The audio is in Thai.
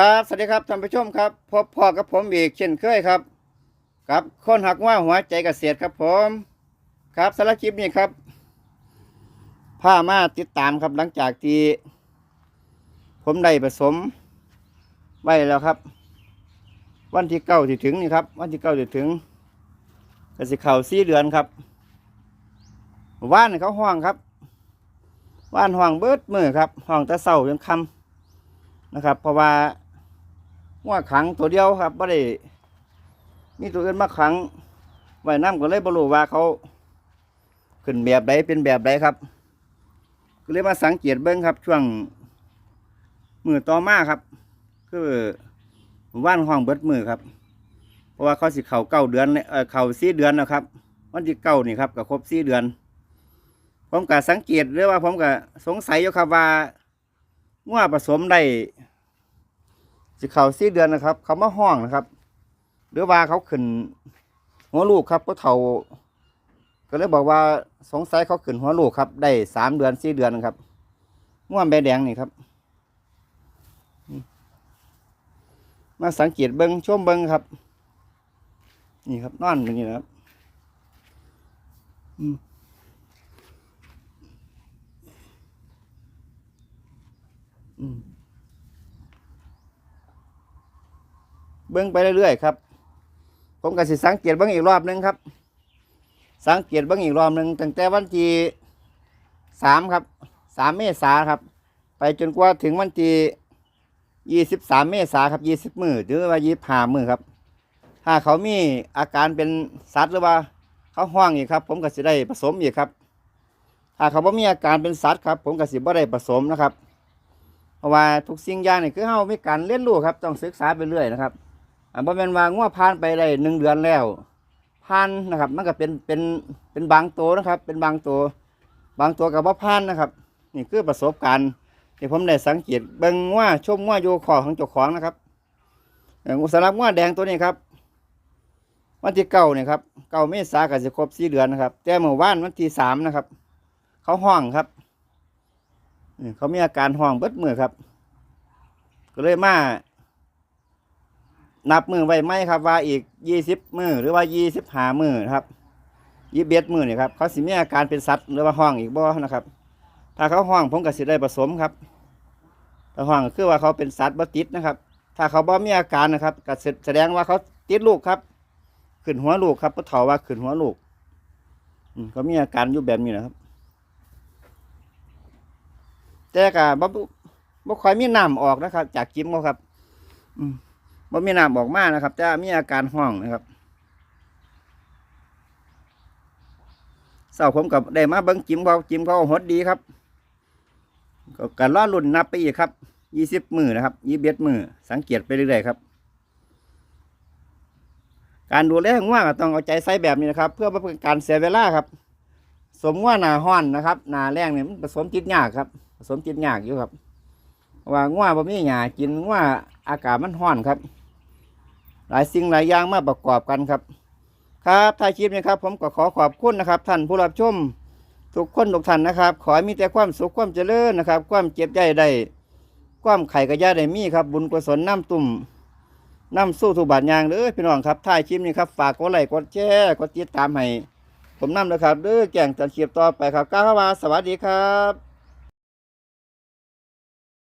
ครับสวัสดีครับท่านผู้ชมครับ พบพ่อกับผมอีกเช่นเคยครับกับคนหักว่าหัวใจเกษตรครับผม ครับสารคลิปนี้ครับพามาติดตามครับหลังจากที่ผมได้ผสมไว้แล้วครับ วันที่เก้าที่ถึงนี่ครับ วันที่เก้าที่ถึงกสิเข่าสี่เดือนครับว่านเขาห้องครับว่านห้องเบิดมือครับห้องแต่เศร้าจนคำนะครับ เพราะว่า ว่าขังตัวเดียวครับไม่ได้มีตัวอื่นมาขังไว้น้ำก็เลยบรูว่าเขาขึ้นแบบใดเป็นแบบใดครับ ก็เลยมาสังเกตเบิ้งครับ ช่วงมือต่อมาครับ คือว่านห้องเบิดมือครับ เพราะว่าเขาสิเข่าเก้าเดือนเออเข่าสี่เดือนนะครับ วันที่เก้านี่ครับก็ครบสี่เดือน ผมก็สังเกตหรือว่าผมก็สงสัยอยู่ครับว่างัวผสมได้ สิเขาสี่เดือนนะครับเขามาห้องนะครับหรือว่าเขาขึ้นหัวลูกครับก็เท่า ก็เลยบอกว่าสงสัยเขาขึ้นหัวลูกครับ ได้สามเดือนสี่เดือนนะครับง่วงใบแดงนี่ครับ มาสังเกตเบิงชมเบิงครับ นี่ครับนอนอย่างนี้นะครับ อืม เบิ้งไปเรื่อยๆครับ ผมก็สิสังเกตเบิ้งอีกรอบหนึงครับ สังเกตเบิ้งอีกรอบหนึ่งตั้งแต่วันที่สามครับสามเมษาครับ ไปจนกว่าถึงวันที่ยี่สิบสามเมษาครับยี่สิบมือหรือว่ายี่ห้ามือครับ ถ้าเขามีอาการเป็นสัตว์หรือว่าเขาห้องอีกครับ ผมก็สิได้ผสมอีกครับ ถ้าเขาบ่มีอาการเป็นสัตว์ครับ ผมก็สิบ่ได้ผสมนะครับ เพราะว่าทุกสิ่งอย่างนี่คือเฮามีการเรียนรู้ครับ ต้องศึกษาไปเรื่อยนะครับ อ่าบ่แม่นว่างัวผ่านไปได้หนึ่งเดือนแล้วผ่านนะครับ มันก็เป็นเป็นเป็นบางตัวนะครับ เป็นบางตัว บางตัวกับว่าผ่านนะครับ นี่คือประสบการณ์ที่ผมได้สังเกตเบิ่งว่าชมว่าโยคอของเจ้าของนะครับอ่อสำหรับงัวแดงตัวนี้ครับวันที่เก้าเนี่ยครับเก้าเมษาก็จะครบสี่เดือนนะครับ แต่เมื่อวานวันที่สามนะครับ เขาห้องครับเขามีอาการห้องเบิดมือครับ ก็เลยมา นับมือไว้ไหมครับว่าอีกยี่สิบมือหรือว่ายี่สิบห้ามือครับยี่เบ็ดมือนี่ครับเขาสิมีอาการเป็นสัตว์หรือว่าห้องอีกบ่นะครับ ถ้าเขาห้องผมก็สิได้ผสมครับถ้าห้องคือว่าเขาเป็นสัตว์บ่ติดนะครับ ถ้าเขาบ่มีอาการนะครับก็แสดงว่าเขาติดลูกครับ ขึ้นหัวลูกครับก็เถาว่าขึ้นหัวลูกอืมเขามีอาการอยู่แบบนี้นะครับ แต่ก็บ่บ่ค่อยมีน้ำออกนะครับ จากจิ้มเขาครับ อืม บ่มีน้ำออกมานะครับแต่มีอาการห้องนะครับเสาผมกับได้มาเบิ้งจิ้มเขาจิ้มเขาหดดีครับก็การล่อรุ่นนับไปอีกครับยี่สิบมือนะครับยี่เบ็ดมือสังเกตไปเรื่อยๆครับ การดูแลง่วก็ต้องเอาใจใส่แบบนี้นะครับ เพื่อบ่เป็นการเสียเวลาครับ สมว่าหนาห้อนนะครับหนาแรงเนี่ยมันผสมจิตยากครับผสมจิตยากอยู่ครับ ว่าง่วงบ่มีหญ้ากินง่ว อากาศมันห้อนครับ หลายสิ่งหลายอย่างมาประกอบกันครับ ครับท้ายคลิปนี้ครับ ผมก็ขอขอบคุณนะครับ ท่านผู้รับชมทุกคนทุกท่านนะครับ ขอให้มีแต่ความสุขความเจริญนะครับ ความเจ็บใจได้ความไข่กระยาได้มีครับ บุญกุศลน้ำตุ่มน้ำสู้ทุกบาทยางเลยพี่น้องครับท้ายคลิปนี้ครับฝากกดไลค์กดแชร์กดติดตามให้ผมนำเลยครับเด้อแก่งจัดคลิปต่อไปครับก้าวมาสวัสดีครับ